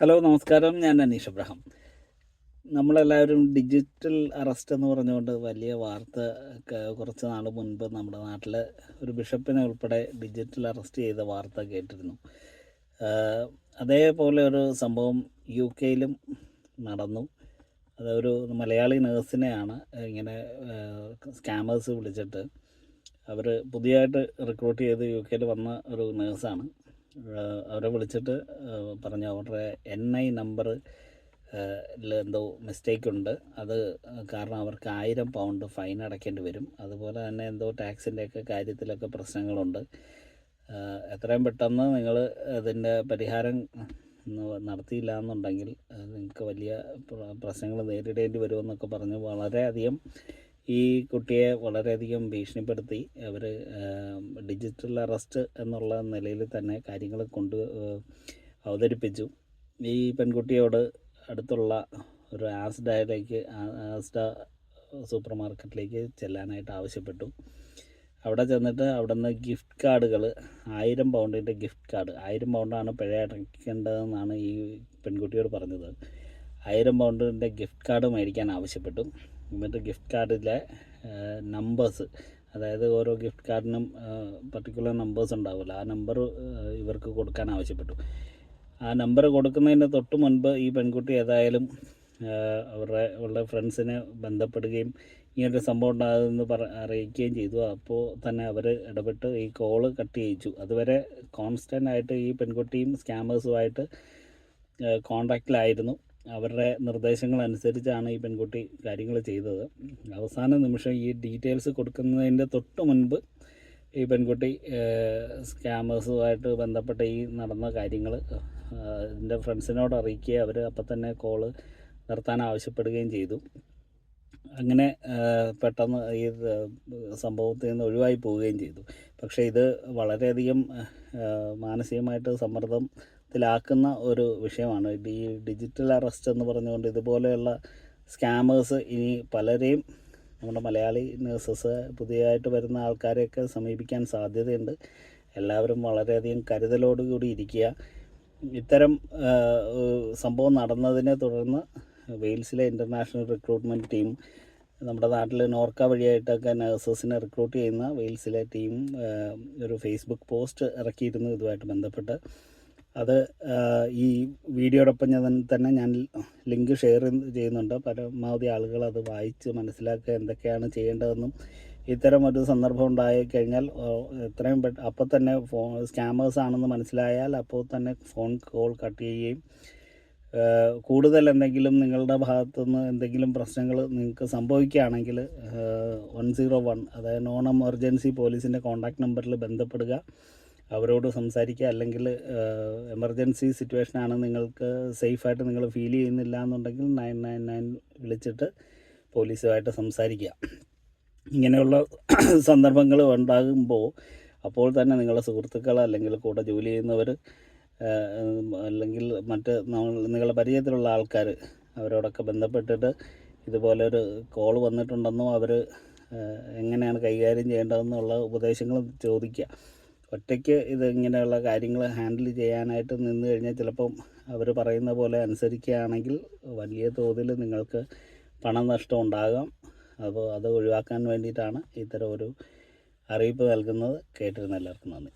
Hello നമസ്കാരം. ഞാൻ അനീഷ് അബ്രഹാം. നമ്മളെല്ലാവരും ഡിജിറ്റൽ അറസ്റ്റ് എന്ന് പറഞ്ഞുകൊണ്ട് വലിയ വാർത്ത കുറച്ച് നാൾ മുൻപ് നമ്മുടെ നാട്ടിൽ ഒരു ബിഷപ്പിനെ ഉൾപ്പെടെ ഡിജിറ്റൽ അറസ്റ്റ് ചെയ്ത വാർത്ത കേട്ടിരുന്നു. അതേപോലെ ഒരു സംഭവം യു കെയിലും നടന്നു അതൊരു മലയാളി നേഴ്സിനെയാണ് ഇങ്ങനെ സ്കാമേഴ്സ് വിളിച്ചിട്ട് അവർ പുതിയതായിട്ട് റിക്രൂട്ട് ചെയ്ത് യു കെയിൽ വന്ന ഒരു നേഴ്സാണ്. അവരെ വിളിച്ചിട്ട് പറഞ്ഞു അവരുടെ എൻ ഐ നമ്പർ എന്തോ മിസ്റ്റേക്ക് ഉണ്ട്. അത് കാരണം അവർക്ക് ആയിരം പൗണ്ട് ഫൈൻ അടയ്ക്കേണ്ടി വരും. അതുപോലെ തന്നെ എന്തോ ടാക്സിന്റെയൊക്കെ കാര്യത്തിലൊക്കെ പ്രശ്നങ്ങളുണ്ട്. എത്രയും പെട്ടെന്ന് നിങ്ങൾ അതിന്റെ പരിഹാരം നടത്തിയില്ല എന്നുണ്ടെങ്കിൽ നിങ്ങൾക്ക് വലിയ പ്രശ്നങ്ങൾ നേരിടേണ്ടി വരുമെന്നൊക്കെ പറഞ്ഞ് വളരെയധികം ഈ കുട്ടിയെ വളരെയധികം ഭീഷണിപ്പെടുത്തി. അവർ ഡിജിറ്റൽ അറസ്റ്റ് എന്നുള്ള നിലയിൽ തന്നെ കാര്യങ്ങൾ കൊണ്ട് അവതരിപ്പിച്ചു. ഈ പെൺകുട്ടിയോട് അടുത്തുള്ള ഒരു ആസ്ഡയിലേക്ക് ആസ്ഡ സൂപ്പർ മാർക്കറ്റിലേക്ക് ചെല്ലാനായിട്ട് ആവശ്യപ്പെട്ടു. അവിടെ ചെന്നിട്ട് അവിടെ നിന്ന് ഗിഫ്റ്റ് കാർഡുകൾ ആയിരം പൗണ്ടിന്റെ ഗിഫ്റ്റ് കാർഡ് ആയിരം പൗണ്ടാണ് പിഴ അടയ്ക്കേണ്ടതെന്നാണ് ഈ പെൺകുട്ടിയോട് പറഞ്ഞത്. ആയിരം പൗണ്ടിന്റെ ഗിഫ്റ്റ് കാർഡ് മേടിക്കാൻ ആവശ്യപ്പെട്ടു. എന്നിട്ട് ഗിഫ്റ്റ് കാർഡിലെ നമ്പേഴ്സ് അതായത് ഓരോ ഗിഫ്റ്റ് കാർഡിനും പർട്ടിക്കുലർ നമ്പേഴ്സ് ഉണ്ടാവില്ല ആ നമ്പർ ഇവർക്ക് കൊടുക്കാൻ ആവശ്യപ്പെട്ടു. ആ നമ്പർ കൊടുക്കുന്നതിന് തൊട്ട് മുൻപ് ഈ പെൺകുട്ടി ഏതായാലും അവരുടെ അവളുടെ ഫ്രണ്ട്സിനെ ബന്ധപ്പെടുകയും ഇങ്ങനൊരു സംഭവം ഉണ്ടാകുമെന്ന് പറ അറിയിക്കുകയും ചെയ്തു. അപ്പോൾ തന്നെ അവർ ഇടപെട്ട് ഈ കോൾ കട്ട് ചെയ്യിച്ചു. അതുവരെ കോൺസ്റ്റന്റ് ആയിട്ട് ഈ പെൺകുട്ടിയും സ്കാമേഴ്സുമായിട്ട് കോണ്ടാക്റ്റിലായിരുന്നു അവരുടെ നിർദ്ദേശങ്ങൾ അനുസരിച്ചാണ് ഈ പെൺകുട്ടി കാര്യങ്ങൾ ചെയ്തത്. അവസാന നിമിഷം ഈ ഡീറ്റെയിൽസ് കൊടുക്കുന്നതിന്റെ തൊട്ട് മുൻപ് ഈ പെൺകുട്ടി സ്കാമേഴ്സുമായിട്ട് ബന്ധപ്പെട്ട ഈ നടന്ന കാര്യങ്ങൾ എന്റെ ഫ്രണ്ട്സിനോട് അറിയിക്കുകയും അവർ അപ്പം തന്നെ കോൾ നിർത്താൻ ആവശ്യപ്പെടുകയും ചെയ്തു. അങ്ങനെ പെട്ടെന്ന് ഈ സംഭവത്തിൽ നിന്ന് ഒഴിവായി പോവുകയും ചെയ്തു. പക്ഷേ ഇത് വളരെയധികം മാനസികമായിട്ട് സമ്മർദ്ദത്തിലാക്കുന്ന ഒരു വിഷയമാണ്. ഈ ഡിജിറ്റൽ അറസ്റ്റ് എന്ന് പറഞ്ഞുകൊണ്ട് ഇതുപോലെയുള്ള സ്കാമേഴ്സ് ഇനി പലരെയും നമ്മുടെ മലയാളി നേഴ്സസ് പുതിയതായിട്ട് വരുന്ന ആൾക്കാരെയൊക്കെ സമീപിക്കാൻ സാധ്യതയുണ്ട്. എല്ലാവരും വളരെയധികം കരുതലോടുകൂടി ഇരിക്കുക. ഇത്തരം സംഭവം നടന്നതിനെ തുടർന്ന് വെയിൽസിലെ ഇന്റർനാഷണൽ റിക്രൂട്ട്മെന്റ് ടീം നമ്മുടെ നാട്ടിൽ നോർക്ക വഴിയായിട്ടൊക്കെ നഴ്സസിനെ റിക്രൂട്ട് ചെയ്യുന്ന വെയിൽസിലെ ടീം ഒരു ഫേസ്ബുക്ക് പോസ്റ്റ് ഇറക്കിയിരുന്നു ഇതുമായിട്ട് ബന്ധപ്പെട്ട്. അത് ഈ വീഡിയോടൊപ്പം ഞാൻ തന്നെ ഞാൻ ലിങ്ക് ഷെയർ ചെയ്യുന്നുണ്ട്. പരമാവധി ആളുകൾ അത് വായിച്ച് മനസ്സിലാക്കുക എന്തൊക്കെയാണ് ചെയ്യേണ്ടതെന്നും ഇത്തരം ഒരു സന്ദർഭം ഉണ്ടായി കഴിഞ്ഞാൽ എത്രയും പെട്ട അപ്പോൾ തന്നെ ഫോൺ സ്കാമേഴ്സ് ആണെന്ന് മനസ്സിലായാൽ അപ്പോൾ തന്നെ ഫോൺ കോൾ കട്ട് ചെയ്യുകയും കൂടുതൽ എന്തെങ്കിലും നിങ്ങളുടെ ഭാഗത്തുനിന്ന് എന്തെങ്കിലും പ്രശ്നങ്ങൾ നിങ്ങൾക്ക് സംഭവിക്കുകയാണെങ്കിൽ വൺ സീറോ വൺ അതായത് നോൺ എമർജൻസി പോലീസിന്റെ കോൺടാക്ട് നമ്പറിൽ ബന്ധപ്പെടുക. അവരോട് സംസാരിക്കുക. അല്ലെങ്കിൽ എമർജൻസി സിറ്റുവേഷനാണ് നിങ്ങൾക്ക് സേഫായിട്ട് നിങ്ങൾ ഫീൽ ചെയ്യുന്നില്ല എന്നുണ്ടെങ്കിൽ നയൻ നയൻ നയൻ വിളിച്ചിട്ട് പോലീസുമായിട്ട് സംസാരിക്കുക. ഇങ്ങനെയുള്ള സന്ദർഭങ്ങൾ ഉണ്ടാകുമ്പോൾ അപ്പോൾ തന്നെ നിങ്ങളുടെ സുഹൃത്തുക്കൾ അല്ലെങ്കിൽ കൂടെ ജോലി ചെയ്യുന്നവർ അല്ലെങ്കിൽ മറ്റ് നിങ്ങളുടെ പരിചയത്തിലുള്ള ആൾക്കാർ അവരോടൊക്കെ ബന്ധപ്പെട്ടിട്ട് ഇതുപോലെ ഒരു കോൾ വന്നിട്ടുണ്ടെന്നും അവർ എങ്ങനെയാണ് കൈകാര്യം ചെയ്യേണ്ടതെന്നുള്ള ഉപദേശങ്ങൾ ചോദിക്കുക. ഒറ്റയ്ക്ക് ഇത് ഇങ്ങനെയുള്ള കാര്യങ്ങൾ ഹാൻഡിൽ ചെയ്യാനായിട്ട് നിന്ന് കഴിഞ്ഞാൽ ചിലപ്പം അവർ പറയുന്ന പോലെ അനുസരിക്കുകയാണെങ്കിൽ വലിയ തോതിൽ നിങ്ങൾക്ക് പണനഷ്ടം ഉണ്ടാകാം. അപ്പോൾ അത് ഒഴിവാക്കാൻ വേണ്ടിയിട്ടാണ് ഇത്തരം ഒരു അറിയിപ്പ് നൽകുന്നത്. കേട്ടിരുന്ന എല്ലാവർക്കും നന്ദി.